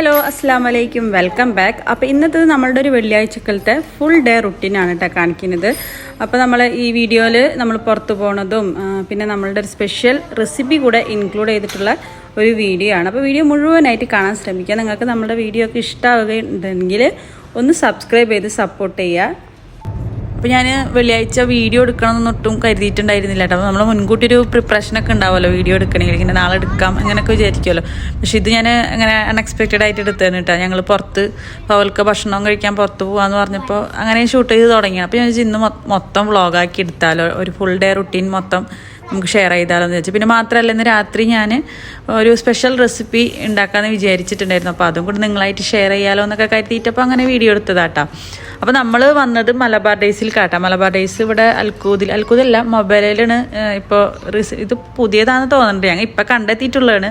Hello അസ്സാം വലൈക്കും welcome back. അപ്പോൾ ഇന്നത്തെ നമ്മളുടെ ഒരു വെള്ളിയാഴ്ചക്കലത്തെ ഫുൾ ഡേ റുട്ടീനാണ് കേട്ടോ കാണിക്കുന്നത്. അപ്പോൾ നമ്മൾ ഈ വീഡിയോയിൽ നമ്മൾ പുറത്തു പോണതും പിന്നെ നമ്മളുടെ ഒരു സ്പെഷ്യൽ റെസിപ്പി കൂടെ ഇൻക്ലൂഡ് ചെയ്തിട്ടുള്ള ഒരു വീഡിയോ ആണ്. അപ്പോൾ വീഡിയോ മുഴുവനായിട്ട് കാണാൻ ശ്രമിക്കുക. നിങ്ങൾക്ക് നമ്മുടെ വീഡിയോ ഒക്കെ ഇഷ്ടമാവുകയുണ്ടെങ്കിൽ ഒന്ന് സബ്സ്ക്രൈബ് ചെയ്ത് സപ്പോർട്ട് ചെയ്യുക. അപ്പോൾ ഞാൻ വെള്ളിയാഴ്ച വീഡിയോ എടുക്കണം എന്നൊട്ടും കരുതിയിട്ടുണ്ടായിരുന്നില്ല കേട്ടോ. നമ്മൾ മുൻകൂട്ടി ഒരു പ്രിപ്പറേഷനൊക്കെ ഉണ്ടാവുമല്ലോ വീഡിയോ എടുക്കണമെങ്കിൽ. ഇങ്ങനെ നാളെ എടുക്കാം അങ്ങനെയൊക്കെ വിചാരിക്കുമല്ലോ. പക്ഷെ ഇത് ഞാൻ അങ്ങനെ അൺഎക്സ്പെക്റ്റഡ് ആയിട്ട് എടുത്തതാണ് കേട്ടോ. ഞങ്ങൾ പുറത്ത് പവൽക്ക് ഭക്ഷണം കഴിക്കാൻ പുറത്ത് പോകാമെന്ന് പറഞ്ഞപ്പോൾ അങ്ങനെ ഷൂട്ട് ചെയ്ത് തുടങ്ങി. അപ്പോൾ ഞാൻ ഇന്ന് മൊത്തം വ്ളോഗാക്കി എടുത്താലോ. ഒരു ഫുൾ ഡേ റുട്ടീൻ മൊത്തം നമുക്ക് ഷെയർ ചെയ്താലോ എന്ന് വെച്ചു പിന്നെ മാത്രമല്ല ഇന്ന് രാത്രി ഞാൻ ഒരു സ്പെഷ്യൽ റെസിപ്പി ഉണ്ടാക്കാമെന്ന് വിചാരിച്ചിട്ടുണ്ടായിരുന്നു. അപ്പോൾ അതും കൂടി നിങ്ങളായിട്ട് ഷെയർ ചെയ്യാലോ എന്നൊക്കെ കരുതിയിട്ടപ്പോൾ അങ്ങനെ വീഡിയോ എടുത്തതാട്ടോ. അപ്പോൾ നമ്മൾ വന്നത് മലബാർ ഡേയ്സിൽ കാട്ടാം. മലബാർ ഡേയ്സ് ഇവിടെ അൽക്കൂതിൽ അൽക്കൂതല്ല മൊബൈലിലാണ് ഇപ്പോൾ ഇത് പുതിയതാണെന്ന് തോന്നുന്നുണ്ട് ഞങ്ങൾ ഇപ്പം കണ്ടെത്തിയിട്ടുള്ളതാണ്.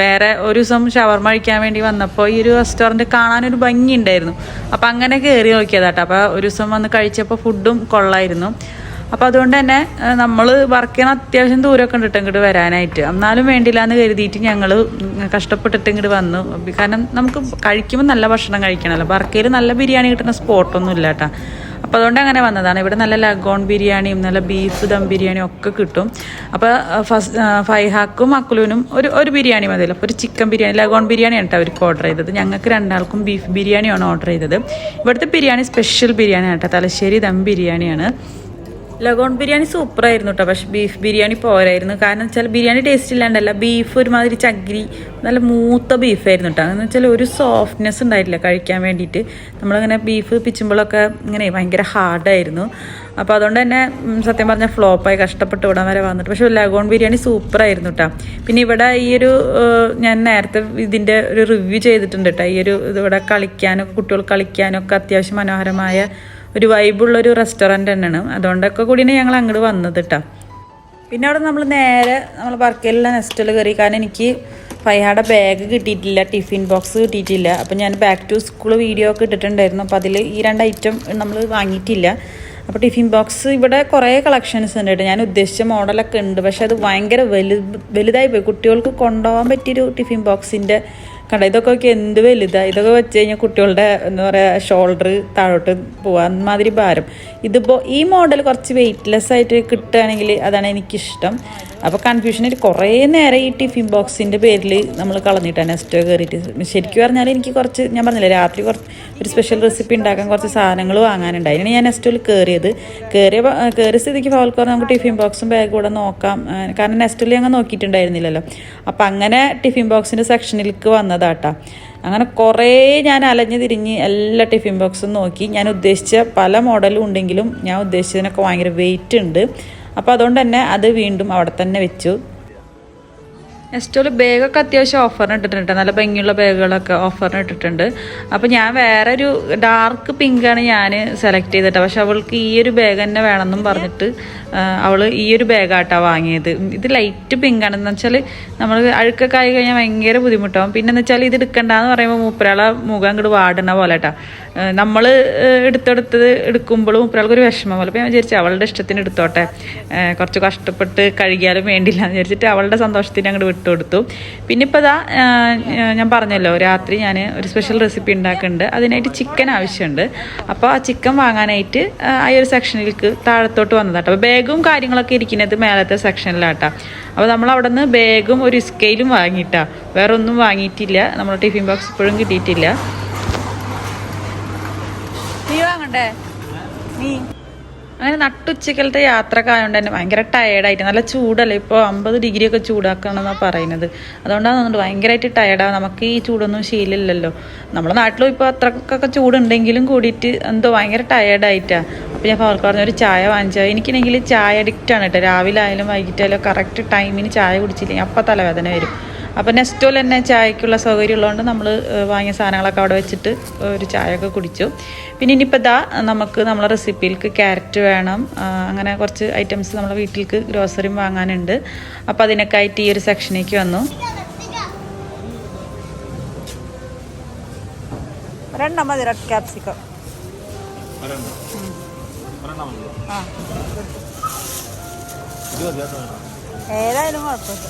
വേറെ ഒരു ദിവസം ഷവർമ കഴിക്കാൻ വേണ്ടി വന്നപ്പോൾ ഈ ഒരു റെസ്റ്റോറന്റ് കാണാനൊരു ഭംഗി ഉണ്ടായിരുന്നു അപ്പോൾ അങ്ങനെ കയറി നോക്കിയതാട്ടോ. അപ്പോൾ ഒരു ദിവസം വന്ന് കഴിച്ചപ്പോൾ ഫുഡും കൊള്ളായിരുന്നു. അപ്പോൾ അതുകൊണ്ട് തന്നെ നമ്മൾ വർക്ക് ചെയ്യണ അത്യാവശ്യം ദൂരമൊക്കെ ഉണ്ട് ഇങ്ങോട്ട് വരാനായിട്ട്. എന്നാലും വേണ്ടില്ല എന്ന് കരുതിയിട്ട് ഞങ്ങൾ കഷ്ടപ്പെട്ടിട്ട് ഇങ്ങോട്ട് വന്നു. കാരണം നമുക്ക് കഴിക്കുമ്പോൾ നല്ല ഭക്ഷണം കഴിക്കണമല്ലോ വർക്കയിൽ നല്ല ബിരിയാണി കിട്ടുന്ന സ്പോട്ടൊന്നും ഇല്ല കേട്ടോ അപ്പോൾ അതുകൊണ്ട് അങ്ങനെ വന്നതാണ്. ഇവിടെ നല്ല ലഗോൺ ബിരിയാണിയും നല്ല ബീഫ് ദം ബിരിയാണിയും ഒക്കെ കിട്ടും. അപ്പോൾ ഫസ്റ്റ് ഫൈഹാക്കും അക്കുലുവിനും ഒരു ഒരു ബിരിയാണി മതിയല്ലോ. അപ്പോൾ ഒരു ചിക്കൻ ബിരിയാണി ലഗോൺ ബിരിയാണിയാണ് കേട്ടോ അവർക്ക് ഓർഡർ ചെയ്തത്. ഞങ്ങൾക്ക് രണ്ടാൾക്കും ബീഫ് ബിരിയാണിയാണ് ഓർഡർ ചെയ്തത്. ഇവിടുത്തെ ബിരിയാണി സ്പെഷ്യൽ ബിരിയാണിയാണ് കേട്ടോ തലശ്ശേരി ദം ബിരിയാണിയാണ്. ലഗോൺ ബിരിയാണി സൂപ്പർ ആയിരുന്നു കേട്ടോ പക്ഷെ ബീഫ് ബിരിയാണി പോരായിരുന്നു. കാരണം വെച്ചാൽ ബിരിയാണി ടേസ്റ്റ് ഇല്ലാണ്ടല്ല ബീഫ് ഒരുമാതിരി ചകിരി നല്ല മൂത്ത ബീഫായിരുന്നു കേട്ടോ എന്ന് വെച്ചാൽ ഒരു സോഫ്റ്റ്നെസ് ഉണ്ടായിട്ടില്ല കഴിക്കാൻ വേണ്ടിയിട്ട്. നമ്മളിങ്ങനെ ബീഫ് പിച്ചുമ്പോഴൊക്കെ ഇങ്ങനെ ഭയങ്കര ഹാർഡായിരുന്നു അപ്പോൾ അതുകൊണ്ട് തന്നെ സത്യം പറഞ്ഞാൽ ഫ്ലോപ്പായി കഷ്ടപ്പെട്ട് ഇവിടം വരെ വന്നിട്ട്. പക്ഷേ ലഗോൺ ബിരിയാണി സൂപ്പറായിരുന്നു കേട്ടോ പിന്നെ ഇവിടെ ഈയൊരു ഞാൻ നേരത്തെ ഇതിന്റെ ഒരു റിവ്യൂ ചെയ്തിട്ടുണ്ട് കേട്ടോ ഈ ഒരു ഇവിടെ കളിക്കാനൊക്കെ കുട്ടികൾ കളിക്കാനൊക്കെ അത്യാവശ്യം മനോഹരമായ ഒരു വൈബുള്ളൊരു റെസ്റ്റോറന്റ് തന്നെയാണ്. അതുകൊണ്ടൊക്കെ കൂടിയാണ് ഞങ്ങൾ അങ്ങോട്ട് വന്നത് കേട്ടോ പിന്നെ അവിടെ നമ്മൾ നേരെ നമ്മൾ വർക്കയിലുള്ള നെസ്റ്റിൽ കയറി കാരണം എനിക്ക് ഫൈഹാടെ ബാഗ് കിട്ടിയിട്ടില്ല ടിഫിൻ ബോക്സ് കിട്ടിയിട്ടില്ല. അപ്പോൾ ഞാൻ ബാക്ക് ടു സ്കൂൾ വീഡിയോ ഒക്കെ ഇട്ടിട്ടുണ്ടായിരുന്നു. അപ്പോൾ അതിൽ ഈ രണ്ട് ഐറ്റം നമ്മൾ വാങ്ങിയിട്ടില്ല. അപ്പോൾ ടിഫിൻ ബോക്സ് ഇവിടെ കുറേ കളക്ഷൻസ് ഉണ്ട് കേട്ടോ ഞാൻ ഉദ്ദേശിച്ച മോഡലൊക്കെ ഉണ്ട്. പക്ഷേ അത് ഭയങ്കര വലു വലുതായി പോയി. കുട്ടികൾക്ക് കൊണ്ടുപോകാൻ പറ്റിയൊരു ടിഫിൻ ബോക്സിന്റെ കണ്ട ഇതൊക്കെ നോക്കി എന്ത് വലുതാ. ഇതൊക്കെ വെച്ച് കഴിഞ്ഞാൽ കുട്ടികളുടെ എന്താ പറയുക ഷോൾഡർ താഴോട്ട് പോകാൻ മാതിരി ഭാരം. ഇതിപ്പോൾ ഈ മോഡൽ കുറച്ച് വെയ്റ്റ്ലെസ് ആയിട്ട് കിട്ടുകയാണെങ്കിൽ അതാണ് എനിക്കിഷ്ടം. അപ്പോൾ കൺഫ്യൂഷനിൽ കുറേ നേരം ഈ ടിഫിൻ ബോക്സിന്റെ പേരിൽ നമ്മൾ കളഞ്ഞിട്ടാണ് എസ്റ്റോ കയറിയിട്ട്. ശരിക്കും പറഞ്ഞാൽ എനിക്ക് കുറച്ച് ഞാൻ പറഞ്ഞില്ല രാത്രി കുറച്ച് ഒരു സ്പെഷ്യൽ റെസിപ്പി ഉണ്ടാക്കാൻ കുറച്ച് സാധനങ്ങൾ വാങ്ങാനുണ്ടായി. അതിനാണ് ഞാൻ നെസ്റ്റോയിൽ കയറിയത് കയറിയ കയറിയ സ്ഥിതിക്ക് പറഞ്ഞാൽ നമുക്ക് ടിഫിൻ ബോക്സും ബാഗ് കൂടെ നോക്കാം. കാരണം നെസ്റ്റോയിൽ ഞങ്ങൾ നോക്കിയിട്ടുണ്ടായിരുന്നില്ലല്ലോ. അപ്പം അങ്ങനെ ടിഫിൻ ബോക്സിന്റെ സെക്ഷനിലേക്ക് വന്നതാട്ടാ. അങ്ങനെ കുറേ ഞാൻ അലഞ്ഞ് തിരിഞ്ഞ് എല്ലാ ടിഫിൻ ബോക്സും നോക്കി. ഞാൻ ഉദ്ദേശിച്ച പല മോഡലും ഉണ്ടെങ്കിലും ഞാൻ ഉദ്ദേശിച്ചതിനൊക്കെ ഭയങ്കര വെയിറ്റ് ഉണ്ട്. അപ്പോൾ അതുകൊണ്ട് തന്നെ അത് വീണ്ടും അവിടെ തന്നെ വെച്ചു. നെസ്റ്റോൾ ബാഗൊക്കെ അത്യാവശ്യം ഓഫറിന് ഇട്ടിട്ടുണ്ട്. നല്ല ഭംഗിയുള്ള ബാഗുകളൊക്കെ ഓഫറിന് ഇട്ടിട്ടുണ്ട്. അപ്പോൾ ഞാൻ വേറെ ഒരു ഡാർക്ക് പിങ്കാണ് ഞാൻ സെലക്ട് ചെയ്തിട്ട്. പക്ഷെ അവൾക്ക് ഈ ഒരു ബാഗ് തന്നെ വേണമെന്നും പറഞ്ഞിട്ട് അവൾ ഈ ഒരു ബാഗാട്ടാണ് വാങ്ങിയത്. ഇത് ലൈറ്റ് പിങ്കാണ് എന്ന് വെച്ചാൽ നമ്മൾ അഴുക്കൊക്കെ ആയി കഴിഞ്ഞാൽ ഭയങ്കര ബുദ്ധിമുട്ടാവും. പിന്നെ എന്ന് വെച്ചാൽ ഇത് എടുക്കണ്ടെന്ന് പറയുമ്പോൾ മൂപ്പരാളെ മുഖം അങ്ങോട്ട് വാടുന്ന പോലെ കേട്ടാ നമ്മൾ എടുത്തെടുത്തത് എടുക്കുമ്പോഴും മൂപ്പരാൾക്ക് ഒരു വിഷമം പോലെ. അപ്പോൾ ഞാൻ വിചാരിച്ചു അവളുടെ ഇഷ്ടത്തിന് എടുത്തോട്ടെ. കുറച്ച് കഷ്ടപ്പെട്ട് കഴുകിയാലും വേണ്ടില്ല എന്ന് വിചാരിച്ചിട്ട് അവളുടെ സന്തോഷത്തിന് അങ്ങോട്ട് വിട്ടുകൊടുത്തു പിന്നെ ഇപ്പോൾ ഇതാ ഞാൻ പറഞ്ഞല്ലോ രാത്രി ഞാൻ ഒരു സ്പെഷ്യൽ റെസിപ്പി ഉണ്ടാക്കുന്നുണ്ട്. അതിനായിട്ട് ചിക്കൻ ആവശ്യമുണ്ട്. അപ്പോൾ ആ ചിക്കൻ വാങ്ങാനായിട്ട് ആ ഒരു സെക്ഷനിലേക്ക് താഴത്തോട്ട് വന്നതാട്ടോ. അപ്പോൾ ബാഗും കാര്യങ്ങളൊക്കെ ഇരിക്കുന്നത് മേലത്തെ സെക്ഷനിലാട്ടോ അപ്പോൾ നമ്മൾ അവിടെ നിന്ന് ബാഗും ഒരു സ്കെയിലും വാങ്ങിയിട്ടാ. വേറെ ഒന്നും വാങ്ങിയിട്ടില്ല. നമ്മൾ ടിഫിൻ ബോക്സ് ഇപ്പോഴും കിട്ടിയിട്ടില്ല. നീ വാങ്ങണ്ടേ? നീ? അങ്ങനെ നട്ടുച്ചക്കലത്തെ യാത്രക്കായതുകൊണ്ട് തന്നെ ഭയങ്കര ടയേർഡായിട്ട് നല്ല ചൂടല്ലേ? ഇപ്പോൾ അമ്പത് ഡിഗ്രി ഒക്കെ ചൂടാക്കണമെന്നാണ് പറയുന്നത്. അതുകൊണ്ടാണ് തോന്നുന്നത് ഭയങ്കരമായിട്ട് ടയേർഡാണ് നമുക്ക് ഈ ചൂടൊന്നും ശീലമില്ലല്ലോ. നമ്മുടെ നാട്ടിലും ഇപ്പോൾ അത്രക്കൊക്കെ ചൂടുണ്ടെങ്കിലും കൂടിയിട്ട് എന്തോ ഭയങ്കര ടയേർഡായിട്ടാണ് അപ്പോൾ ഞാൻ അവർക്ക് പറഞ്ഞ ഒരു ചായ വാങ്ങിച്ചാൽ എനിക്കാണെങ്കിൽ ചായ അഡിക്റ്റാണ് കേട്ടോ. രാവിലെ ആയാലും വൈകിട്ടായാലും കറക്റ്റ് ടൈമിന് ചായ കുടിച്ചില്ലെങ്കിൽ അപ്പോൾ തലവേദന വരും. അപ്പോൾ നെസ്റ്റോൽ തന്നെ ചായക്കുള്ള സൗകര്യം ഉള്ളതുകൊണ്ട് നമ്മൾ വാങ്ങിയ സാധനങ്ങളൊക്കെ അവിടെ വെച്ചിട്ട് ഒരു ചായയൊക്കെ കുടിച്ചു. പിന്നെ ഇനിയിപ്പോൾ ഇതാ നമുക്ക് നമ്മളെ റെസിപ്പിയിലേക്ക് ക്യാരറ്റ് വേണം. അങ്ങനെ കുറച്ച് ഐറ്റംസ് നമ്മളെ വീട്ടിലേക്ക് ഗ്രോസറിയും വാങ്ങാനുണ്ട്. അപ്പോൾ അതിനൊക്കെ ആയിട്ട് ഈ ഒരു സെക്ഷനിലേക്ക് വന്നു. രണ്ടാം മതി റെഡ് ക്യാപ്സിക്കം ആ. ഏതായാലും കുഴപ്പമില്ല.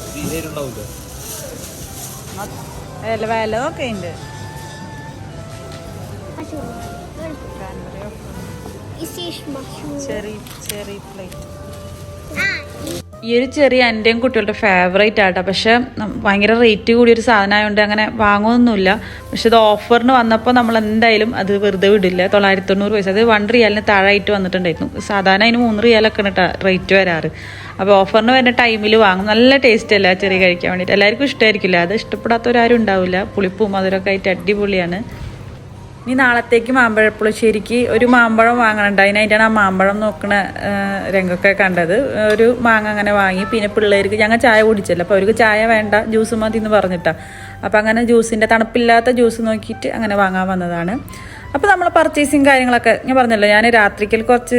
വില വില ഒക്കെ ഉണ്ട്. പ്ലേറ്റ് ഈ ഒരു ചെറിയ എന്റെയും കുട്ടികളുടെ ഫേവറേറ്റ് ആട്ടോ. പക്ഷെ ഭയങ്കര റേറ്റ് കൂടിയൊരു സാധനമായതുകൊണ്ട് അങ്ങനെ വാങ്ങുമൊന്നുമില്ല പക്ഷെ ഇത് ഓഫറിന് വന്നപ്പോൾ നമ്മൾ എന്തായാലും അത് വെറുതെ വിടില്ല. തൊള്ളായിരത്തി തൊണ്ണൂറ് പൈസ. അത് വൺ റിയാലിന് താഴായിട്ട് വന്നിട്ടുണ്ടായിരുന്നു. സാധാരണ അതിന് മൂന്ന് റിയാലൊക്കെ കേട്ടോ റേറ്റ് വരാറ്. അപ്പോൾ ഓഫറിന് വരുന്ന ടൈമിൽ വാങ്ങും. നല്ല ടേസ്റ്റ് അല്ല ചെറിയ കഴിക്കാൻ വേണ്ടിയിട്ട് എല്ലാവർക്കും ഇഷ്ടമായിരിക്കില്ല? അത് ഇഷ്ടപ്പെടാത്തവരാരും ഉണ്ടാവില്ല. പുളിപ്പും മധുരമൊക്കെ ആയിട്ട് അടിപൊളിയാണ്. ഇനി നാളത്തേക്ക് മാമ്പഴപ്പുളിശ്ശേരിക്ക് ഒരു മാമ്പഴം വാങ്ങണുണ്ട്. അതിനായിട്ടാണ് ആ മാമ്പഴം നോക്കണ രംഗമൊക്കെ കണ്ടത്. ഒരു മാങ്ങ അങ്ങനെ വാങ്ങി. പിന്നെ പിള്ളേർക്ക് ഞങ്ങൾ ചായ കുടിച്ചല്ലോ. അപ്പോൾ അവർക്ക് ചായ വേണ്ട ജ്യൂസ് മതി എന്ന് പറഞ്ഞിട്ടാണ് അപ്പോൾ അങ്ങനെ ജ്യൂസിന്റെ തണുപ്പില്ലാത്ത ജ്യൂസ് നോക്കിയിട്ട് അങ്ങനെ വാങ്ങാൻ വന്നതാണ്. അപ്പോൾ നമ്മൾ പർച്ചേസിങ് കാര്യങ്ങളൊക്കെ ഞാൻ പറഞ്ഞല്ലോ ഞാൻ രാത്രിക്കൽ കുറച്ച്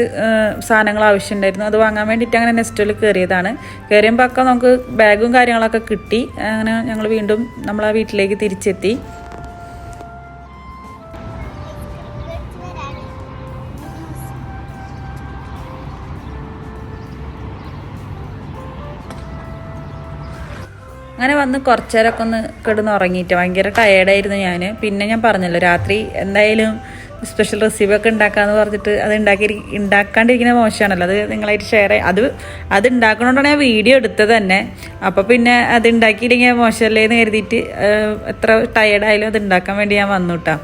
സാധനങ്ങൾ ആവശ്യമുണ്ടായിരുന്നു. അത് വാങ്ങാൻ വേണ്ടിയിട്ട് അങ്ങനെ നെസ്റ്റോയിൽ കയറിയതാണ് കയറിയപ്പോൾ ഒക്കെ നമുക്ക് ബാഗും കാര്യങ്ങളൊക്കെ കിട്ടി. അങ്ങനെ ഞങ്ങൾ വീണ്ടും നമ്മളെ വീട്ടിലേക്ക് തിരിച്ചെത്തി. അങ്ങനെ വന്ന് കുറച്ചു നേരമൊക്കെ ഒന്ന് കിടന്ന് ഉറങ്ങിയിട്ട് ഭയങ്കര ടയേർഡായിരുന്നു ഞാൻ പിന്നെ ഞാൻ പറഞ്ഞല്ലോ രാത്രി എന്തായാലും സ്പെഷ്യൽ റെസിപ്പി ഒക്കെ ഉണ്ടാക്കാന്ന് പറഞ്ഞിട്ട് അത് ഉണ്ടാക്കി ഉണ്ടാക്കാണ്ടിരിക്കുന്ന മോശമാണല്ലോ. അത് നിങ്ങളായിട്ട് ഷെയർ ചെയ്യാം. അത് അത് ഉണ്ടാക്കണോണ്ടാണ് ഞാൻ വീഡിയോ എടുത്തത് തന്നെ. അപ്പോൾ പിന്നെ അത് ഉണ്ടാക്കിയില്ലെങ്കിൽ മോശമല്ലേ എന്ന് കരുതിയിട്ട് എത്ര ടയേർഡായാലും അത് ഉണ്ടാക്കാൻ വേണ്ടി ഞാൻ വന്നു കേട്ടോ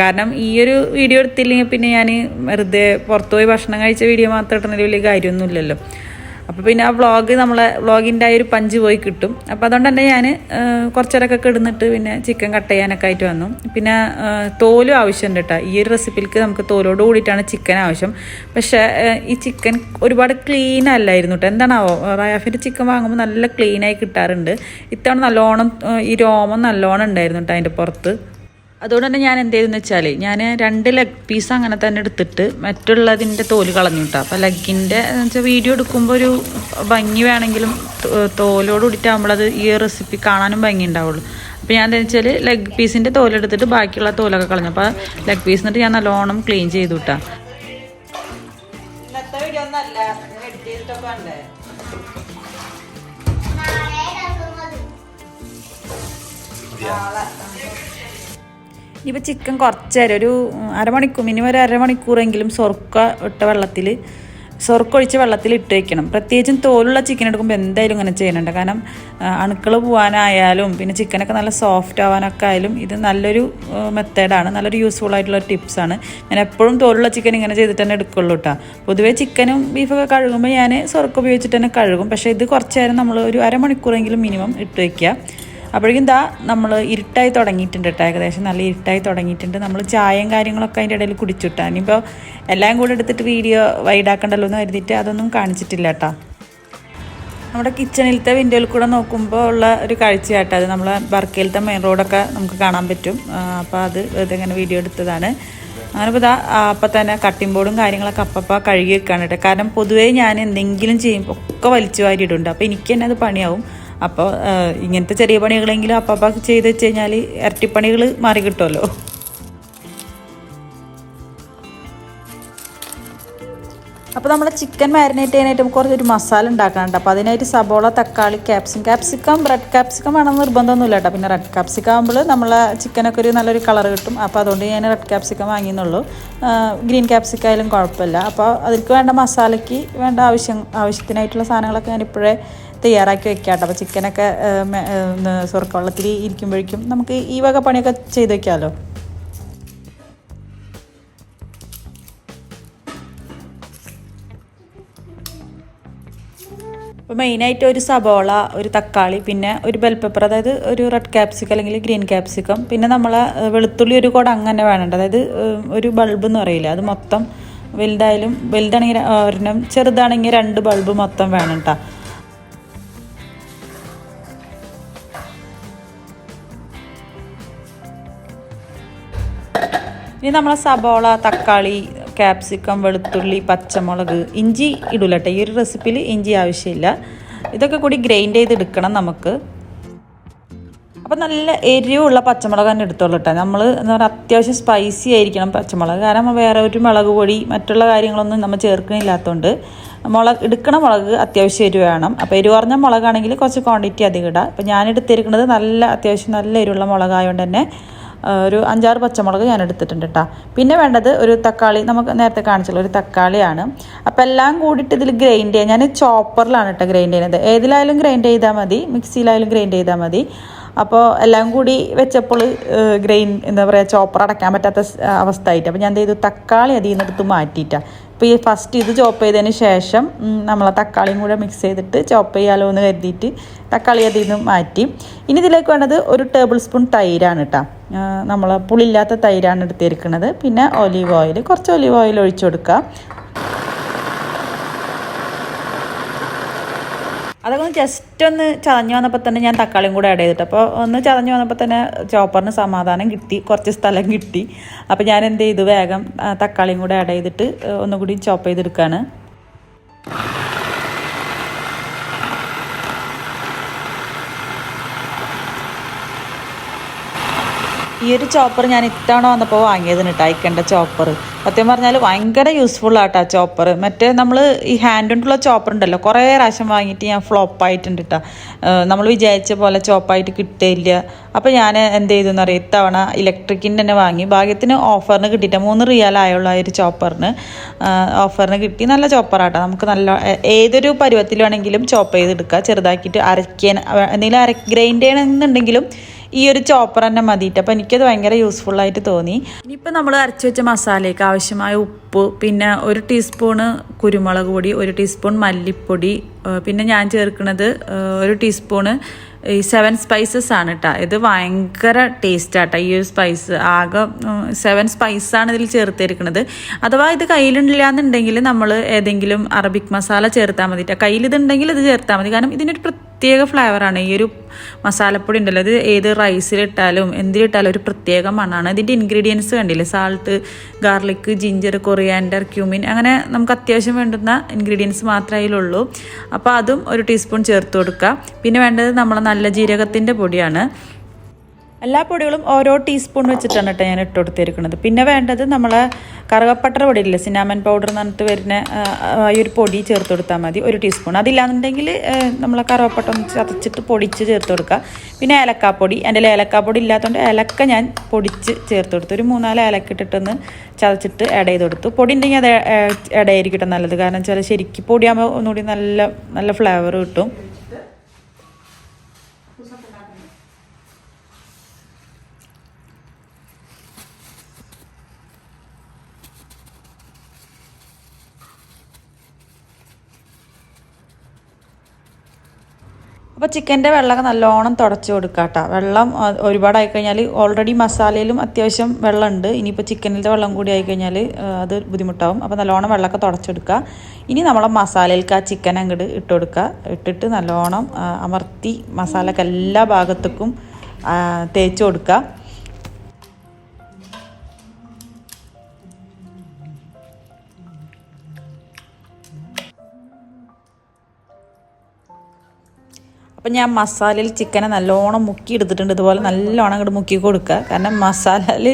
കാരണം ഈ ഒരു വീഡിയോ എടുത്തില്ലെങ്കിൽ പിന്നെ ഞാൻ വെറുതെ പുറത്തുപോയി ഭക്ഷണം കഴിച്ച വീഡിയോ മാത്രം ഇടുന്നതിൽ വലിയ കാര്യമൊന്നുമില്ലല്ലോ. അപ്പോൾ പിന്നെ ആ വ്ളോഗ് നമ്മളെ വ്ളോഗിന്റെ ആ ഒരു പഞ്ച് പോയി കിട്ടും. അപ്പോൾ അതുകൊണ്ട് തന്നെ ഞാൻ കുറച്ചേരൊക്കെ കിടന്നിട്ട് പിന്നെ ചിക്കൻ കട്ട് ചെയ്യാനൊക്കെ ആയിട്ട് വന്നു. പിന്നെ തോലും ആവശ്യമുണ്ട് കേട്ടോ ഈ ഒരു റെസിപ്പിക്ക് നമുക്ക് തോലോട് കൂടിയിട്ടാണ് ചിക്കൻ ആവശ്യം. പക്ഷേ ഈ ചിക്കൻ ഒരുപാട് ക്ലീൻ അല്ലായിരുന്നു കേട്ടോ എന്താണാവോ? റയാഫിന്റെ ചിക്കൻ വാങ്ങുമ്പോൾ നല്ല ക്ലീനായി കിട്ടാറുണ്ട്. ഇത്തവണ നല്ലോണം ഈ രോമം നല്ലോണം ഉണ്ടായിരുന്നു കേട്ടോ അതിന്റെ പുറത്ത്. അതുകൊണ്ട് തന്നെ ഞാൻ എന്ത് ചെയ്തെന്ന് വെച്ചാൽ ഞാൻ രണ്ട് ലെഗ് പീസ് അങ്ങനെ തന്നെ എടുത്തിട്ട് മറ്റുള്ളതിന്റെ തോൽ കളഞ്ഞു കിട്ടാം അപ്പോൾ ലെഗിന്റെ വെച്ചാൽ വീഡിയോ എടുക്കുമ്പോൾ ഒരു ഭംഗി വേണമെങ്കിലും തോലോട് കൂടിയിട്ടാകുമ്പോഴത് ഈ റെസിപ്പി കാണാനും ഭംഗി ഉണ്ടാവുള്ളൂ. അപ്പോൾ ഞാൻ എന്താ വെച്ചാൽ ലെഗ് പീസിന്റെ തോലെടുത്തിട്ട് ബാക്കിയുള്ള തോലൊക്കെ കളഞ്ഞു. അപ്പോൾ ലെഗ് പീസ് എന്നിട്ട് ഞാൻ നല്ലോണം ക്ലീൻ ചെയ്തു കിട്ടാം ഇന്നത്തെ ഇനിയിപ്പോൾ ചിക്കൻ കുറച്ച് നേരം ഒരു അരമണിക്കൂർ മിനിമം ഒരു അരമണിക്കൂറെങ്കിലും സ്വർക്ക ഇട്ട വെള്ളത്തിൽ സ്വർക്കൊഴിച്ച് വെള്ളത്തിൽ ഇട്ട് വയ്ക്കണം പ്രത്യേകിച്ചും തോലുള്ള ചിക്കൻ എടുക്കുമ്പോൾ എന്തായാലും ഇങ്ങനെ ചെയ്യുന്നുണ്ട് കാരണം അണുക്കൾ പോകാനായാലും പിന്നെ ചിക്കനൊക്കെ നല്ല സോഫ്റ്റ് ആവാനൊക്കെ ആയാലും ഇത് നല്ലൊരു മെത്തേഡാണ് നല്ലൊരു യൂസ്ഫുൾ ആയിട്ടുള്ള ടിപ്സാണ് ഞാൻ എപ്പോഴും തോലുള്ള ചിക്കൻ ഇങ്ങനെ ചെയ്തിട്ട് തന്നെ എടുക്കുള്ളൂ കേട്ടോ പൊതുവേ ചിക്കനും ബീഫൊക്കെ കഴുകുമ്പോൾ ഞാൻ സ്വർക്ക് ഉപയോഗിച്ചിട്ട് തന്നെ കഴുകും. പക്ഷേ ഇത് കുറച്ച് നേരം നമ്മൾ ഒരു അരമണിക്കൂറെങ്കിലും മിനിമം ഇട്ട് വയ്ക്കുക അപ്പോഴേക്കും ദാ നമ്മൾ ഇരുട്ടായി തുടങ്ങിയിട്ടുണ്ട് കേട്ടോ ഏകദേശം നല്ല ഇരുട്ടായി തുടങ്ങിയിട്ടുണ്ട്. നമ്മൾ ചായയും കാര്യങ്ങളൊക്കെ അതിന്റെ ഇടയിൽ കുടിച്ചിട്ടാ. ഇനിയിപ്പോൾ എല്ലാം കൂടെ എടുത്തിട്ട് വീഡിയോ വൈഡാക്കണ്ടല്ലോ എന്ന് കരുതിയിട്ട് അതൊന്നും കാണിച്ചിട്ടില്ല കേട്ടോ നമ്മുടെ കിച്ചണിലത്തെ വിൻഡോയിൽ കൂടെ നോക്കുമ്പോൾ ഉള്ള ഒരു കാഴ്ചയാട്ടോ അത്. നമ്മളെ ബർക്കയിലത്തെ മെയിൻ റോഡൊക്കെ നമുക്ക് കാണാൻ പറ്റും. അപ്പോൾ അത് ഇതെങ്ങനെ വീഡിയോ എടുത്തതാണ്. അങ്ങനെ ഇപ്പോൾ ഇതാ അപ്പം തന്നെ കട്ടിംഗ് ബോർഡും കാര്യങ്ങളൊക്കെ അപ്പപ്പോൾ കഴുകി വെക്കാണ് കേട്ടോ കാരണം പൊതുവേ ഞാൻ എന്തെങ്കിലും ചെയ്യുമ്പോൾ ഒക്കെ വലിച്ചു വാരിയിടുണ്ട് അപ്പോൾ എനിക്ക് തന്നെ അത് പണിയാവും. അപ്പോൾ ഇങ്ങനത്തെ ചെറിയ പണികളെങ്കിലും അപ്പപ്പോൾ ചെയ്ത് വെച്ച് കഴിഞ്ഞാൽ ഇരട്ടിപ്പണികൾ മാറി കിട്ടുമല്ലോ അപ്പോൾ നമ്മൾ ചിക്കൻ മാരിനേറ്റ് ചെയ്യാനായിട്ട് നമുക്ക് കുറച്ചൊരു മസാല ഉണ്ടാക്കാനുണ്ട്. അപ്പോൾ അതിനായിട്ട് സബോള തക്കാളി ക്യാപ്സിക്കം ക്യാപ്സിക്കം റെഡ് ക്യാപ്സിക്കം വേണമെന്ന് നിർബന്ധമൊന്നുമില്ല കേട്ടോ. പിന്നെ റെഡ് ക്യാപ്സിക്കം ആകുമ്പോൾ നമ്മൾ ചിക്കനൊക്കെ ഒരു നല്ലൊരു കളർ കിട്ടും. അപ്പോൾ അതുകൊണ്ട് ഞാൻ റെഡ് ക്യാപ്സിക്കം വാങ്ങിയെന്നുള്ളൂ. ഗ്രീൻ ക്യാപ്സിക്കം ആയാലും കുഴപ്പമില്ല. അപ്പോൾ അതിൽക്ക് വേണ്ട മസാലയ്ക്ക് വേണ്ട ആവശ്യം ആവശ്യത്തിനായിട്ടുള്ള സാധനങ്ങളൊക്കെ ഞാൻ ഇപ്പോഴേ തയ്യാറാക്കി വെക്കാം കേട്ടോ അപ്പോൾ ചിക്കനൊക്കെ സ്വർക്ക വെള്ളത്തിൽ ഇരിക്കുമ്പോഴേക്കും നമുക്ക് ഈ വക പണിയൊക്കെ ചെയ്ത് വെക്കാമല്ലോ അപ്പോൾ മെയിനായിട്ട് ഒരു സബോള ഒരു തക്കാളി പിന്നെ ഒരു ബെൽ പെപ്പർ അതായത് ഒരു റെഡ് ക്യാപ്സിക്കം അല്ലെങ്കിൽ ഗ്രീൻ ക്യാപ്സിക്കം പിന്നെ നമ്മളെ വെളുത്തുള്ളി ഒരു കൂടെ അങ്ങനെ വേണുണ്ട്. അതായത് ഒരു ബൾബ് എന്ന് പറയില്ല അത് മൊത്തം വലുതായാലും വലുതാണെങ്കിൽ ഒരെണ്ണം ചെറുതാണെങ്കിൽ രണ്ട് ബൾബ് മൊത്തം വേണം കേട്ടോ ഇനി നമ്മളെ സബോള തക്കാളി ക്യാപ്സിക്കം വെളുത്തുള്ളി പച്ചമുളക് ഇഞ്ചി ഇടൂലട്ടെ. ഈ ഒരു റെസിപ്പിയിൽ ഇഞ്ചി ആവശ്യമില്ല. ഇതൊക്കെ കൂടി ഗ്രൈൻഡ് ചെയ്ത് എടുക്കണം നമുക്ക്. അപ്പം നല്ല എരിവുള്ള പച്ചമുളക് തന്നെ എടുത്തോളൂ കേട്ടോ നമ്മൾ എന്താ പറയുക അത്യാവശ്യം സ്പൈസി ആയിരിക്കണം പച്ചമുളക്. കാരണം വേറെ ഒരു മുളക് പൊടി മറ്റുള്ള കാര്യങ്ങളൊന്നും നമ്മൾ ചേർക്കണില്ലാത്തതുകൊണ്ട് മുളക് എടുക്കണ മുളക് അത്യാവശ്യം എരിവ് വേണം. അപ്പോൾ എരിവ് കുറഞ്ഞ മുളകാണെങ്കിൽ കുറച്ച് ക്വാണ്ടിറ്റി അധികം ഇടാം. അപ്പോൾ ഞാൻ എടുത്തിരിക്കുന്നത് നല്ല അത്യാവശ്യം നല്ല എരിവുള്ള മുളകായതുകൊണ്ട് തന്നെ ഒരു അഞ്ചാറ് പച്ചമുളക് ഞാൻ എടുത്തിട്ടുണ്ട് കേട്ടോ പിന്നെ വേണ്ടത് ഒരു തക്കാളി നമുക്ക് നേരത്തെ കാണിച്ചുള്ള ഒരു തക്കാളിയാണ്. അപ്പം എല്ലാം കൂടിയിട്ട് ഇതിൽ ഗ്രൈൻഡ് ചെയ്യാം. ഞാൻ ചോപ്പറിലാണ് കേട്ടോ ഗ്രൈൻഡ് ചെയ്യുന്നത്. ഏതിലായാലും ഗ്രൈൻഡ് ചെയ്താൽ മതി. മിക്സിയിലായാലും ഗ്രൈൻഡ് ചെയ്താൽ മതി. അപ്പോൾ എല്ലാം കൂടി വെച്ചപ്പോൾ ഗ്രെയിൻ എന്താ പറയുക ചോപ്പർ അടയ്ക്കാൻ പറ്റാത്ത അവസ്ഥ ആയിട്ട് അപ്പോൾ ഞാൻ എന്ത് ചെയ്തു? തക്കാളി അതിൽ നിന്ന് എടുത്ത് മാറ്റിയിട്ടാണ് ഇപ്പോൾ ഈ ഫസ്റ്റ് ഇത് ചോപ്പ് ചെയ്തതിന് ശേഷം നമ്മൾ തക്കാളിയും കൂടെ മിക്സ് ചെയ്തിട്ട് ചോപ്പ് ചെയ്യാലോ എന്ന് കരുതിയിട്ട് തക്കാളി അതിൽ നിന്ന് മാറ്റി. ഇനി ഇതിലേക്ക് വേണ്ടത് ഒരു ടേബിൾ സ്പൂൺ തൈരാണ് കേട്ടോ നമ്മൾ പുളിയില്ലാത്ത തൈരാണ് എടുത്തിരിക്കുന്നത് പിന്നെ ഒലീവ് ഓയിൽ കുറച്ച് ഒലീവ് ഓയിൽ ഒഴിച്ചു കൊടുക്കുക. അതൊക്കെ ഒന്ന് ജസ്റ്റ് ഒന്ന് ചതഞ്ഞ് വന്നപ്പോൾ തന്നെ ഞാൻ തക്കാളിയും കൂടെ ആഡ് ചെയ്തിട്ട് അപ്പോൾ ഒന്ന് ചതഞ്ഞ് വന്നപ്പോൾ തന്നെ ചോപ്പറിന് സമാധാനം കിട്ടി. കുറച്ച് സ്ഥലം കിട്ടി. അപ്പോൾ ഞാൻ എന്ത് ചെയ്തു? വേഗം തക്കാളിയും കൂടെ ആഡ് ചെയ്തിട്ട് ഒന്നുകൂടി ചോപ്പ് ചെയ്തെടുക്കുകയാണ് ഈ ഒരു ചോപ്പർ ഞാൻ ഇത്തവണ വന്നപ്പോൾ വാങ്ങിയതിന് കേട്ടോ അയക്കേണ്ട ചോപ്പർ സത്യം പറഞ്ഞാൽ ഭയങ്കര യൂസ്ഫുൾ ആട്ടോ ചോപ്പർ മറ്റേ നമ്മൾ ഈ ഹാൻഡ് കൊണ്ടുള്ള ചോപ്പർ ഉണ്ടല്ലോ കുറേ പ്രാവശ്യം വാങ്ങിയിട്ട് ഞാൻ ഫ്ലോപ്പ് ആയിട്ടുണ്ട് കേട്ടോ നമ്മൾ വിചാരിച്ച പോലെ ചോപ്പായിട്ട് കിട്ടില്ല അപ്പോൾ ഞാൻ എന്ത് ചെയ്തു എന്നറിയാം ഇത്തവണ ഇലക്ട്രിക്കിന്റെ തന്നെ വാങ്ങി. ഭാഗ്യത്തിന് ഓഫറിന് കിട്ടിയിട്ട് മൂന്ന് റിയാലായുള്ള ഒരു ചോപ്പറിന് ഓഫറിന് കിട്ടി നല്ല ചോപ്പറാട്ടോ നമുക്ക് നല്ല ഏതൊരു പരുവത്തിലാണെങ്കിലും ചോപ്പ് ചെയ്തെടുക്കുക ചെറുതാക്കിയിട്ട് അരയ്ക്കാൻ എന്തെങ്കിലും അര ഗ്രൈൻഡ് ചെയ്യണമെന്നുണ്ടെങ്കിലും ഈ ഒരു ചോപ്പർ തന്നെ മതിയിട്ട്. അപ്പോൾ എനിക്കത് ഭയങ്കര യൂസ്ഫുൾ ആയിട്ട് തോന്നി. ഇനിയിപ്പോൾ നമ്മൾ അരച്ച് വെച്ച മസാലയ്ക്ക് ആവശ്യമായ ഉപ്പ് പിന്നെ ഒരു ടീസ്പൂണ് കുരുമുളക് പൊടി ഒരു ടീസ്പൂൺ മല്ലിപ്പൊടി പിന്നെ ഞാൻ ചേർക്കുന്നത് ഒരു ടീസ്പൂണ് ഈ സെവൻ സ്പൈസസ് ആണ് കേട്ടോ ഇത് ഭയങ്കര ടേസ്റ്റ് ആട്ടോ ഈ ഒരു സ്പൈസ് ആകെ സെവൻ സ്പൈസാണ് ഇതിൽ ചേർത്തിരിക്കുന്നത് അഥവാ ഇത് കയ്യിലില്ല എന്നുണ്ടെങ്കിൽ നമ്മൾ ഏതെങ്കിലും അറബിക് മസാല ചേർത്താൽ മതി. കയ്യിൽ ഇതുണ്ടെങ്കിൽ ഇത് ചേർത്താൽ മതി. കാരണം ഇതിനൊരു പ്രത്യേക ഫ്ലേവറാണ് ഈ ഒരു മസാലപ്പൊടി ഉണ്ടല്ലോ ഇത് ഏത് റൈസിലിട്ടാലും എന്തിലിട്ടാലും ഒരു പ്രത്യേക മണ്ണാണ് ഇതിന്റെ ഇൻഗ്രീഡിയൻസ് കണ്ടില്ലേ? Salt garlic ginger coriander cumin അങ്ങനെ നമുക്ക് അത്യാവശ്യം വേണ്ടുന്ന ഇൻഗ്രീഡിയൻസ് മാത്രമേ അതിലുള്ളൂ. അപ്പോൾ അതും ഒരു ടീസ്പൂൺ ചേർത്ത് കൊടുക്കുക. പിന്നെ വേണ്ടത് നമ്മളെ നല്ല ജീരകത്തിന്റെ പൊടിയാണ്. എല്ലാ പൊടികളും ഓരോ ടീസ്പൂൺ വെച്ചിട്ടാണ് കേട്ടോ ഞാൻ ഇട്ട് കൊടുത്തിരിക്കുന്നത്. പിന്നെ വേണ്ടത് നമ്മളെ കറുകപ്പട്ട പൊടിയില്ലേ സിനാമൻ പൗഡർ എന്ന് പറഞ്ഞിട്ട് വരുന്ന ഈ ഒരു പൊടി ചേർത്ത് കൊടുത്താൽ മതി ഒരു ടീസ്പൂൺ. അതില്ലാന്നുണ്ടെങ്കിൽ നമ്മളെ കറുവപ്പട്ട ഒന്ന് ചതച്ചിട്ട് പൊടിച്ച് ചേർത്ത് കൊടുക്കുക. പിന്നെ ഏലക്കാപ്പൊടി എന്റെ ഏലക്കാപ്പൊടി ഇല്ലാത്തതുകൊണ്ട് ഏലക്ക ഞാൻ പൊടിച്ച് ചേർത്ത് കൊടുത്തു. ഒരു മൂന്നാൽ ഏലക്ക ഇട്ടിട്ടൊന്ന് ചതച്ചിട്ട് ആഡ് ചെയ്ത് കൊടുത്തു. പൊടി ഉണ്ടെങ്കിൽ അത് ആഡ് നല്ലത്. കാരണം വെച്ചാൽ ശരിക്കും പൊടിയാകുമ്പോൾ ഒന്നുകൂടി നല്ല നല്ല ഫ്ലേവർ കിട്ടും. അപ്പോൾ ചിക്കന്റെ വെള്ളമൊക്കെ നല്ലോണം തുടച്ച് കൊടുക്കുക കേട്ടോ വെള്ളം ഒരുപാടായി കഴിഞ്ഞാൽ ഓൾറെഡി മസാലയിലും അത്യാവശ്യം വെള്ളമുണ്ട്. ഇനിയിപ്പോൾ ചിക്കനിലത്തെ വെള്ളം കൂടി ആയി കഴിഞ്ഞാൽ അത് ബുദ്ധിമുട്ടാവും. അപ്പോൾ നല്ലോണം വെള്ളമൊക്കെ തുടച്ചെടുക്കുക. ഇനി നമ്മളെ മസാലയിലേക്ക് ആ ചിക്കൻ അങ്ങോട്ട് ഇട്ട് കൊടുക്കുക. ഇട്ടിട്ട് നല്ലോണം അമർത്തി മസാലക്ക് എല്ലാ ഭാഗത്തേക്കും തേച്ച് കൊടുക്കുക. അപ്പം ഞാൻ മസാലയിൽ ചിക്കനെ നല്ലോണം മുക്കി എടുത്തിട്ടുണ്ട് ഇതുപോലെ നല്ലോണം അങ്ങോട്ട് മുക്കി കൊടുക്കുക. കാരണം മസാലയിൽ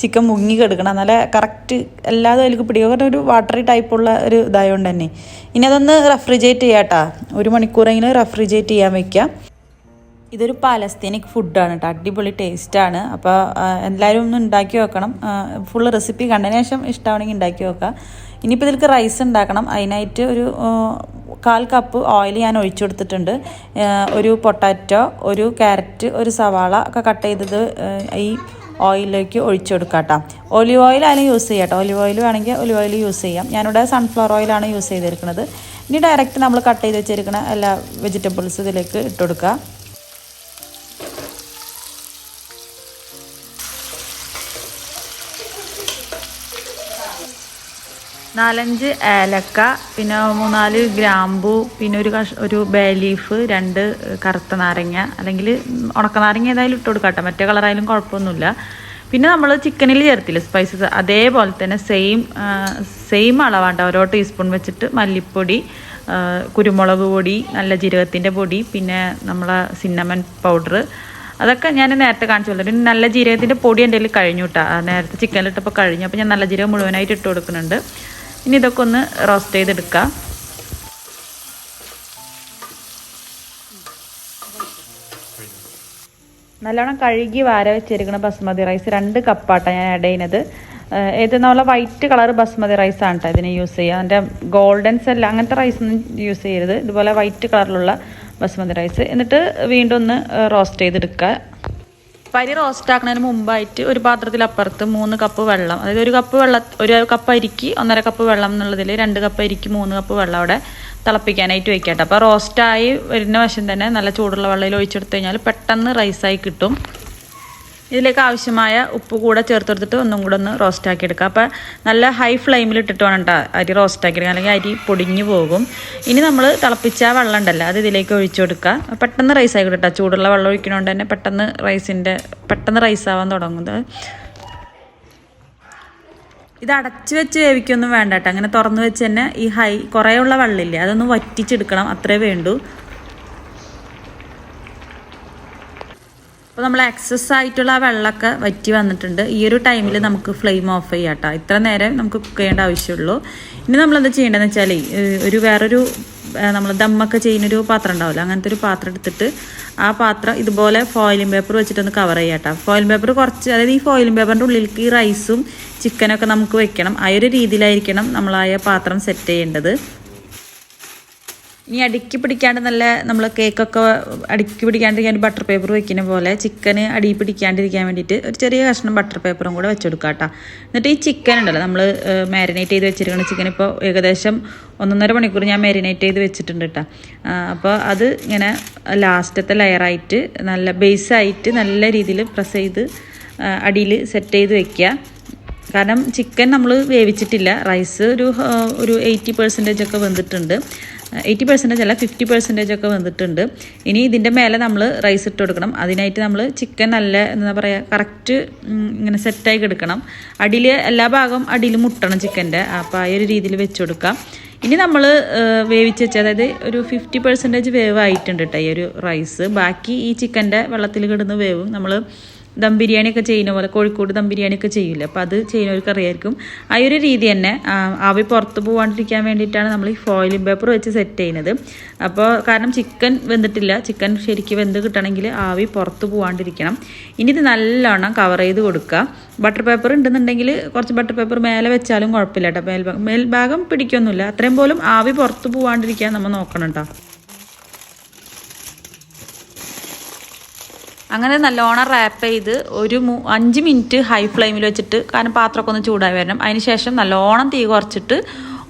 ചിക്കൻ മുങ്ങി കിടക്കണം. നല്ല കറക്റ്റ് എല്ലാതും അതിലേക്ക് പിടിക്കുക ഒരു വാട്ടറി ടൈപ്പുള്ള ഒരു ഇതായതുകൊണ്ട് തന്നെ. ഇനി അതൊന്ന് റെഫ്രിജറേറ്റ് ചെയ്യാം കേട്ടോ ഒരു മണിക്കൂറെങ്കിലും റെഫ്രിജറേറ്റ് ചെയ്യാൻ വയ്ക്കാം ഇതൊരു പാലസ്തീനിക് ഫുഡാണ് കേട്ടോ അടിപൊളി ടേസ്റ്റാണ് അപ്പോൾ എല്ലാവരും ഒന്ന് ഉണ്ടാക്കി വെക്കണം ഫുള്ള് റെസിപ്പി കണ്ടതിന് ശേഷം ഇഷ്ടമാണെങ്കിൽ ഉണ്ടാക്കി വെക്കുക ഇനിയിപ്പോൾ ഇതിലേക്ക് റൈസ് ഉണ്ടാക്കണം. അതിനായിട്ട് ഒരു കാൽ കപ്പ് ഓയിൽ ഞാൻ ഒഴിച്ചു കൊടുത്തിട്ടുണ്ട് ഒരു പൊട്ടാറ്റോ ഒരു ക്യാരറ്റ് ഒരു സവാള ഒക്കെ കട്ട് ചെയ്തത് ഈ ഓയിലിലേക്ക് ഒഴിച്ചു കൊടുക്കാം കേട്ടോ ഒലിവ് ഓയിലാണ് യൂസ് ചെയ്യാം കേട്ടോ ഒലിവ് ഓയിൽ വേണമെങ്കിൽ ഒലിവ് ഓയിൽ യൂസ് ചെയ്യാം. ഞാനിവിടെ സൺഫ്ലവർ ഓയിലാണ് യൂസ് ചെയ്തിരിക്കുന്നത്. ഇനി ഡയറക്റ്റ് നമ്മൾ കട്ട് ചെയ്ത് വെച്ചിരിക്കുന്ന എല്ലാ വെജിറ്റബിൾസ് ഇതിലേക്ക് ഇട്ട് കൊടുക്കുക. നാലഞ്ച് ഏലക്ക പിന്നെ മൂന്നാൽ ഗ്രാമ്പു പിന്നെ ഒരു കഷ ഒരു ബേ ലീഫ് രണ്ട് കറുത്ത നാരങ്ങ അല്ലെങ്കിൽ ഉണക്ക നാരങ്ങ ഏതായാലും ഇട്ട് കൊടുക്കാം മറ്റേ കളറായാലും കുഴപ്പമൊന്നുമില്ല. പിന്നെ നമ്മൾ ചിക്കനിൽ ചേർത്തില്ല സ്പൈസസ് അതേപോലെ തന്നെ സെയിം സെയിം അളവാണ്ട് ഓരോ ടീസ്പൂൺ വെച്ചിട്ട് മല്ലിപ്പൊടി കുരുമുളക് പൊടി നല്ല ജീരകത്തിന്റെ പൊടി പിന്നെ നമ്മളെ സിന്നമൻ പൗഡർ അതൊക്കെ ഞാൻ നേരത്തെ കാണിച്ചു പിന്നെ നല്ല ജീരകത്തിന്റെ പൊടി എന്റെ കയ്യിൽ കഴിഞ്ഞു കേട്ടോ നേരത്തെ ചിക്കനിലിട്ടപ്പോൾ കഴിഞ്ഞു. അപ്പോൾ ഞാൻ നല്ല ജീരകം മുഴുവനായിട്ട് ഇട്ട് കൊടുക്കുന്നുണ്ട്. ഇനി ഇതൊക്കെ ഒന്ന് റോസ്റ്റ് ചെയ്തെടുക്കാം. നല്ലോണം കഴുകി വാര വെച്ചിരിക്കുന്ന ബസ്മതി റൈസ് രണ്ട് കപ്പാട്ടാണ് ഞാൻ ആഡ് ചെയ്യുന്നത്. ഇത് നമ്മളെ വൈറ്റ് കളർ ബസ്മതി റൈസ് ആണ് കേട്ടോ ഇതിന് യൂസ് ചെയ്യുക. അതിന്റെ ഗോൾഡൻസ് അല്ല അങ്ങനത്തെ റൈസ് ഒന്നും യൂസ് ചെയ്യരുത്. ഇതുപോലെ വൈറ്റ് കളറിലുള്ള ബസ്മതി റൈസ് എന്നിട്ട് വീണ്ടും ഒന്ന് റോസ്റ്റ് ചെയ്തെടുക്കുക. പരി റോസ്റ്റ് ആക്കുന്നതിന് മുമ്പായിട്ട് ഒരു പാത്രത്തിൽ അപ്പുറത്ത് മൂന്ന് കപ്പ് വെള്ളം. അതായത് ഒരു കപ്പ് വെള്ളം ഒരു കപ്പ് അരിക്ക് ഒന്നര കപ്പ് വെള്ളം എന്നുള്ളതിൽ രണ്ട് കപ്പ് അരിക്ക് മൂന്ന് കപ്പ് വെള്ളം അവിടെ തിളപ്പിക്കാനായിട്ട് വെക്കട്ടെ. അപ്പോൾ റോസ്റ്റായി വരുന്ന വശം തന്നെ നല്ല ചൂടുള്ള വെള്ളത്തിൽ ഒഴിച്ചെടുത്ത് കഴിഞ്ഞാൽ പെട്ടെന്ന് റൈസായി കിട്ടും. ഇതിലേക്ക് ആവശ്യമായ ഉപ്പ് കൂടെ ചേർത്ത് കൊടുത്തിട്ട് ഒന്നും കൂടെ ഒന്ന് റോസ്റ്റ് ആക്കി എടുക്കുക അപ്പോൾ നല്ല ഹൈ ഫ്ലെയിമിൽ ഇട്ടിട്ട് വേണം കേട്ടോ അരി റോസ്റ്റ് ആക്കി എടുക്കുക അല്ലെങ്കിൽ അരി പൊടിഞ്ഞു പോകും. ഇനി നമ്മൾ തിളപ്പിച്ച വെള്ളം ഉണ്ടല്ലോ അത് ഇതിലേക്ക് ഒഴിച്ചു കൊടുക്കുക. പെട്ടെന്ന് റൈസ് ആയി കിട്ടും ചൂടുള്ള വെള്ളം ഒഴിക്കണോണ്ട് തന്നെ പെട്ടെന്ന് റൈസിന്റെ പെട്ടെന്ന് റൈസ് ആവാൻ തുടങ്ങുന്നത്. ഇത് അടച്ചു വെച്ച് വേവിക്കൊന്നും വേണ്ട കേട്ടോ അങ്ങനെ തുറന്ന് വെച്ച് തന്നെ ഈ ഹൈ കുറേ ഉള്ള വെള്ളമില്ലേ അതൊന്ന് വറ്റിച്ചെടുക്കണം. അത്രേ വേണ്ടൂ. അപ്പോൾ നമ്മൾ എക്സസ് ആയിട്ടുള്ള ആ വെള്ളമൊക്കെ വറ്റി വന്നിട്ടുണ്ട്. ഈ ഒരു ടൈമിൽ നമുക്ക് ഫ്ലെയിം ഓഫ് ചെയ്യാം കേട്ടോ ഇത്ര നേരം നമുക്ക് കുക്ക് ചെയ്യേണ്ട ആവശ്യമുള്ളൂ. ഇനി നമ്മൾ എന്താ ചെയ്യേണ്ടതെന്ന് വെച്ചാൽ ഒരു വേറൊരു നമ്മൾ ദമ്മൊക്കെ ചെയ്യുന്നൊരു പാത്രം ഉണ്ടാവില്ല അങ്ങനത്തെ ഒരു പാത്രം എടുത്തിട്ട് ആ പാത്രം ഇതുപോലെ ഫോയിലിംഗ് പേപ്പർ വെച്ചിട്ടൊന്ന് കവർ ചെയ്യാം കേട്ടോ ഫോയിലിംഗ് പേപ്പർ കുറച്ച് അതായത് ഈ ഫോയിലിംഗ് പേപ്പറിന്റെ ഉള്ളിലേക്ക് ഈ റൈസും ചിക്കനൊക്കെ നമുക്ക് വെക്കണം. ആ ഒരു രീതിയിലായിരിക്കണം നമ്മളായ പാത്രം സെറ്റ് ചെയ്യേണ്ടത്. ഇനി അടുക്കി പിടിക്കാണ്ട് നല്ല നമ്മൾ കേക്കൊക്കെ അടുക്കി പിടിക്കാണ്ടിരിക്കാൻ ബട്ടർ പേപ്പർ വെക്കുന്ന പോലെ ചിക്കന് അടി പിടിക്കാണ്ടിരിക്കാൻ വേണ്ടിയിട്ട് ഒരു ചെറിയ കഷ്ണം ബട്ടർ പേപ്പറും കൂടെ വെച്ചെടുക്കുക കേട്ടോ. എന്നിട്ട് ഈ ചിക്കൻ ഉണ്ടല്ലോ നമ്മൾ മാരിനേറ്റ് ചെയ്ത് വെച്ചിരിക്കുന്ന ചിക്കൻ ഇപ്പോൾ ഏകദേശം ഒന്നൊന്നര മണിക്കൂർ ഞാൻ മാരിനേറ്റ് ചെയ്ത് വെച്ചിട്ടുണ്ട് കേട്ടോ. അപ്പോൾ അത് ഇങ്ങനെ ലാസ്റ്റത്തെ ലെയറായിട്ട് നല്ല ബേസായിട്ട് നല്ല രീതിയിൽ പ്രസ് ചെയ്ത് അടിയിൽ സെറ്റ് ചെയ്ത് വെക്കുക. കാരണം ചിക്കൻ നമ്മൾ വേവിച്ചിട്ടില്ല റൈസ് ഒരു ഒരു എയ്റ്റി പെർസെന്റേജ് ഒക്കെ വെന്തിട്ടുണ്ട്. എയ്റ്റി പെർസെന്റേജ് അല്ല ഫിഫ്റ്റി പെർസെന്റേജ് ഒക്കെ വന്നിട്ടുണ്ട്. ഇനി ഇതിന്റെ മേലെ നമ്മൾ റൈസ് ഇട്ട് കൊടുക്കണം. അതിനായിട്ട് നമ്മൾ ചിക്കൻ നല്ല എന്താ പറയുക കറക്റ്റ് ഇങ്ങനെ സെറ്റായി എടുക്കണം അടിയിൽ എല്ലാ ഭാഗവും അടിയിൽ മുട്ടണം ചിക്കന്റെ അപ്പോൾ ആ ഒരു രീതിയിൽ വെച്ച് കൊടുക്കാം. ഇനി നമ്മൾ വേവിച്ച് വെച്ച അതായത് ഒരു ഫിഫ്റ്റി പെർസെന്റേജ് വേവ് ആയിട്ടുണ്ട് കേട്ടോ ഈ ഒരു റൈസ് ബാക്കി ഈ ചിക്കന്റെ വെള്ളത്തിൽ കിടന്ന് വേവും നമ്മൾ ദം ബിരിയാണി ഒക്കെ ചെയ്യുന്ന പോലെ കോഴിക്കോട് ദം ബിരിയാണി ഒക്കെ ചെയ്യില്ല അപ്പോൾ അത് ചെയ്യുന്നവർക്ക് അറിയായിരിക്കും. ആ ഒരു രീതി തന്നെ ആവി പുറത്ത് പോകാണ്ടിരിക്കാൻ വേണ്ടിയിട്ടാണ് നമ്മൾ ഈ ഫോയിലിംഗ് പേപ്പർ വെച്ച് സെറ്റ് ചെയ്യുന്നത്. അപ്പോൾ കാരണം ചിക്കൻ വെന്തിട്ടില്ല. ചിക്കൻ ശരിക്കും വെന്ത് കിട്ടണമെങ്കിൽ ആവി പുറത്ത് പോകാണ്ടിരിക്കണം ഇനി ഇത് നല്ലോണം കവർ ചെയ്ത് കൊടുക്കുക. ബട്ടർ പേപ്പർ ഉണ്ടെന്നുണ്ടെങ്കിൽ കുറച്ച് ബട്ടർ പേപ്പർ മേലെ വെച്ചാലും കുഴപ്പമില്ല കേട്ടോ. മേൽഭാഗം മേൽഭാഗം പിടിക്കൊന്നുമില്ല. അത്രയും പോലും ആവി പുറത്ത് പോകാണ്ടിരിക്കാൻ നമ്മൾ നോക്കണം കേട്ടോ. അങ്ങനെ നല്ലോണം റാപ്പ് ചെയ്ത് ഒരു അഞ്ച് മിനിറ്റ് ഹൈ ഫ്ലെയിമിൽ വെച്ചിട്ട് കാരണം പാത്രമൊക്കെ ഒന്ന് ചൂടായി വരണം. അതിന് ശേഷം നല്ലോണം തീ കുറച്ചിട്ട്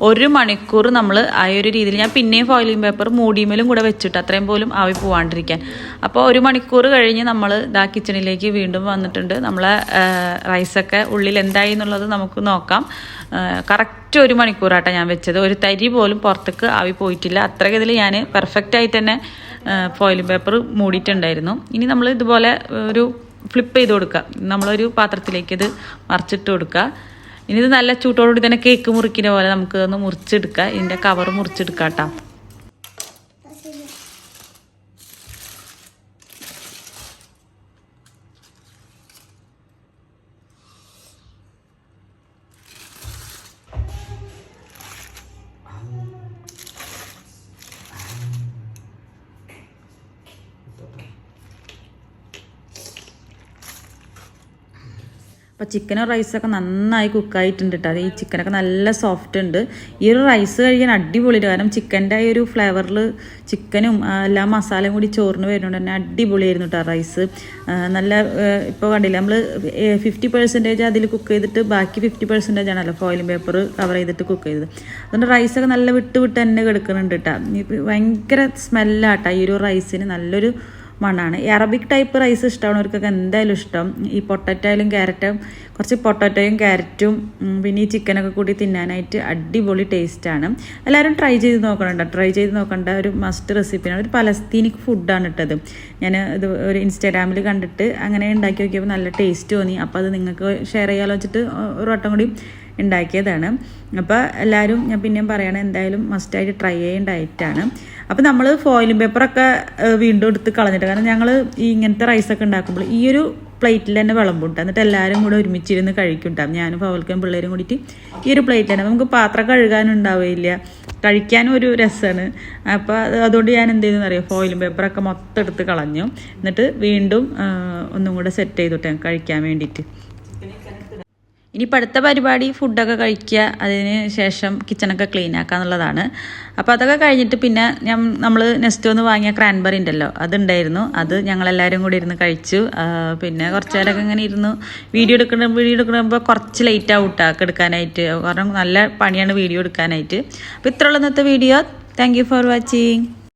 ഒരു മണിക്കൂർ നമ്മൾ ആ ഒരു രീതിയിൽ ഞാൻ പിന്നെയും ഫോയിലിംഗ് പേപ്പർ മൂടിമേലും കൂടെ വെച്ചിട്ട് അത്രയും പോലും ആവി പോവാണ്ടിരിക്കാൻ. അപ്പോൾ ഒരു മണിക്കൂർ കഴിഞ്ഞ് നമ്മൾ ഇതാ കിച്ചണിലേക്ക് വീണ്ടും വന്നിട്ടുണ്ട്. നമ്മളെ റൈസൊക്കെ ഉള്ളിൽ എന്തായി എന്നുള്ളത് നമുക്ക് നോക്കാം. കറക്റ്റ് ഒരു മണിക്കൂറാട്ടോ ഞാൻ വെച്ചത്. ഒരു തരി പോലും പുറത്തേക്ക് ആവി പോയിട്ടില്ല. അത്രയ്ക്ക് ഇതിൽ ഞാൻ പെർഫെക്റ്റ് ആയിട്ട് തന്നെ ഫോയിലിംഗ് പേപ്പർ മൂടിയിട്ടുണ്ടായിരുന്നു. ഇനി നമ്മൾ ഇതുപോലെ ഒരു ഫ്ലിപ്പ് ചെയ്ത് കൊടുക്കുക. നമ്മളൊരു പാത്രത്തിലേക്ക് ഇത് മറിച്ചിട്ട് കൊടുക്കുക. ഇനി ഇത് നല്ല ചൂട്ടോടുകൂടി തന്നെ കേക്ക് മുറിക്കുന്ന പോലെ നമുക്ക് ഒന്ന് മുറിച്ചെടുക്കുക. ഇതിന്റെ കവർ മുറിച്ചെടുക്കാം കേട്ടോ. അപ്പോൾ ചിക്കനും റൈസൊക്കെ നന്നായി കുക്കായിട്ടുണ്ട് കേട്ടോ അത് ഈ ചിക്കനൊക്കെ നല്ല സോഫ്റ്റ് ഉണ്ട്. ഈ ഒരു റൈസ് കഴിക്കാൻ അടിപൊളിയാണ് കാരണം ചിക്കന്റെ ആ ഒരു ഫ്ലേവറിൽ ചിക്കനും എല്ലാ മസാലയും കൂടി ചോറിന് വരുന്നുണ്ട് തന്നെ അടിപൊളിയായിരുന്നു കേട്ടോ റൈസ് നല്ല ഇപ്പോൾ കണ്ടില്ല നമ്മൾ ഫിഫ്റ്റി പെർസെന്റേജ് അതിൽ കുക്ക് ചെയ്തിട്ട് ബാക്കി ഫിഫ്റ്റി പെർസെന്റേജ് ആണല്ലോ ഫോയിലും പേപ്പർ കവർ ചെയ്തിട്ട് കുക്ക് ചെയ്തത്. അതുകൊണ്ട് റൈസൊക്കെ നല്ല വിട്ട് വിട്ട് തന്നെ കിടക്കുന്നുണ്ട് കേട്ടോ ഭയങ്കര സ്മെല്ലാട്ടോ ഈ ഒരു റൈസിന് നല്ലൊരു മണ്ണാണ്. ഈ അറബിക് ടൈപ്പ് റൈസ് ഇഷ്ടമാണവർക്കൊക്കെ എന്തായാലും ഇഷ്ടം. ഈ പൊട്ടറ്റോയിലും ക്യാരറ്റും കുറച്ച് പൊട്ടറ്റോയും ക്യാരറ്റും പിന്നെ ഈ ചിക്കനൊക്കെ കൂടി തിന്നാനായിട്ട് അടിപൊളി ടേസ്റ്റാണ് എല്ലാവരും ട്രൈ ചെയ്ത് നോക്കണുണ്ട്. ട്രൈ ചെയ്ത് നോക്കേണ്ട ഒരു മസ്റ്റ് റെസിപ്പിയാണ് ഒരു പലസ്തീനിക് ഫുഡാണ് ഇട്ടത്. ഞാൻ ഇത് ഒരു ഇൻസ്റ്റാഗ്രാമിൽ കണ്ടിട്ട് അങ്ങനെ ഉണ്ടാക്കി നോക്കിയപ്പോൾ നല്ല ടേസ്റ്റ് തോന്നി. അപ്പോൾ അത് നിങ്ങൾക്ക് ഷെയർ ചെയ്യാമെന്ന് വെച്ചിട്ട് ഒരു വട്ടം കൂടി ഉണ്ടാക്കിയതാണ്. അപ്പോൾ എല്ലാവരും ഞാൻ പിന്നെയും പറയണം എന്തായാലും മസ്റ്റായിട്ട് ട്രൈ ചെയ്യേണ്ട ഐറ്റാണ് അപ്പോൾ നമ്മൾ ഫോയിലും പേപ്പറൊക്കെ വീണ്ടും എടുത്ത് കളഞ്ഞിട്ട്. കാരണം ഞങ്ങൾ ഈ ഇങ്ങനത്തെ റൈസൊക്കെ ഉണ്ടാക്കുമ്പോൾ ഈ ഒരു പ്ലേറ്റിൽ തന്നെ വിളമ്പുണ്ട് എന്നിട്ട് എല്ലാവരും കൂടെ ഒരുമിച്ചിരുന്ന് കഴിക്കുണ്ടാവും ഞാനും പവൽക്കും പിള്ളേരും കൂടിയിട്ട് ഈ ഒരു പ്ലേറ്റ് തന്നെ. നമുക്ക് പാത്രം കഴുകാനും ഉണ്ടാവില്ല കഴിക്കാനും ഒരു രസമാണ് അപ്പോൾ അത് അതുകൊണ്ട് ഞാൻ എന്ത് ചെയ്തെന്ന് അറിയാം? ഫോയിലും പേപ്പറൊക്കെ മൊത്തം എടുത്ത് കളഞ്ഞു. എന്നിട്ട് വീണ്ടും ഒന്നും കൂടെ സെറ്റ് ചെയ്തിട്ട് കഴിക്കാൻ വേണ്ടിയിട്ട്. ഇനിയിപ്പോൾ അടുത്ത പരിപാടി ഫുഡൊക്കെ കഴിക്കുക അതിന് ശേഷം കിച്ചണൊക്കെ ക്ലീൻ ആക്കുക എന്നുള്ളതാണ്. അപ്പോൾ അതൊക്കെ കഴിഞ്ഞിട്ട് പിന്നെ ഞാൻ നമ്മൾ നെക്സ്റ്റ് ഒന്ന് വാങ്ങിയ ക്രാൻബറി ഉണ്ടല്ലോ അതുണ്ടായിരുന്നു. അത് ഞങ്ങളെല്ലാവരും കൂടി ഇരുന്ന് കഴിച്ചു. പിന്നെ കുറച്ച് നേരമൊക്കെ ഇങ്ങനെ ഇരുന്നു. വീഡിയോ എടുക്കുന്ന വീഡിയോ എടുക്കുമ്പോൾ കുറച്ച് ലേറ്റ് ആവട്ടെ കേട്ടോ എടുക്കാനായിട്ട്. കാരണം നല്ല പണിയാണ് വീഡിയോ എടുക്കാനായിട്ട്. അപ്പോൾ ഇത്രയുള്ള ഇന്നത്തെ വീഡിയോ. Thank for watching